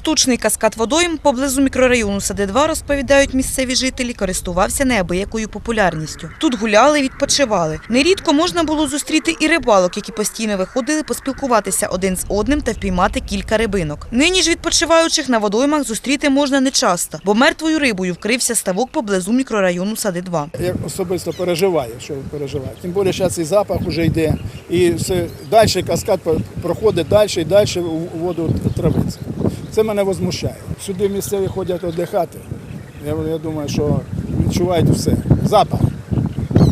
Штучний каскад водойм поблизу мікрорайону Сади-2, розповідають місцеві жителі, користувався неабиякою популярністю. Тут гуляли, відпочивали. Нерідко можна було зустріти і рибалок, які постійно виходили поспілкуватися один з одним та впіймати кілька рибинок. Нині ж відпочиваючих на водоймах зустріти можна нечасто, бо мертвою рибою вкрився ставок поблизу мікрорайону Сади-2. Я особисто переживаю, що переживаю. Тим більше зараз і запах вже йде, і все далі каскад проходить далі і далі у воду травиться. Це мене возмущає. Сюди місцеві ходять віддихати. Я, я думаю, що відчувають все. Запах.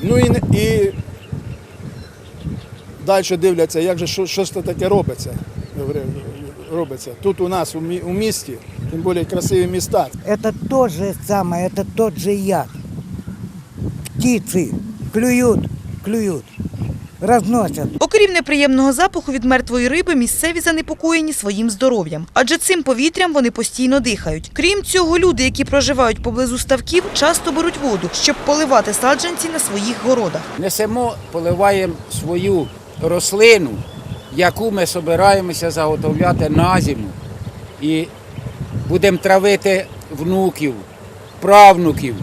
Ну і, не- і далі дивляться, як же що, що ж це таке робиться. робиться. Тут у нас у, мі- у місті, тим більше красиві міста. Это то же самое, это тот же яд. Птицы клюют, клюют, разносят. Окрім неприємного запаху від мертвої риби, місцеві занепокоєні своїм здоров'ям, адже цим повітрям вони постійно дихають. Крім цього, люди, які проживають поблизу ставків, часто беруть воду, щоб поливати саджанці на своїх городах. Несемо, поливаємо свою рослину, яку ми збираємося заготовляти на зиму. І будемо травити внуків, правнуків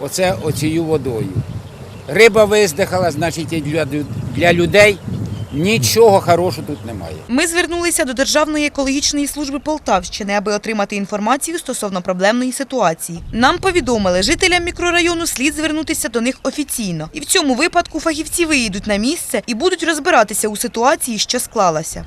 оце оцією водою. Риба виздихала, значить і для, для людей нічого хорошого тут немає. Ми звернулися до Державної екологічної служби Полтавщини, аби отримати інформацію стосовно проблемної ситуації. Нам повідомили, жителям мікрорайону слід звернутися до них офіційно. І в цьому випадку фахівці виїдуть на місце і будуть розбиратися у ситуації, що склалася.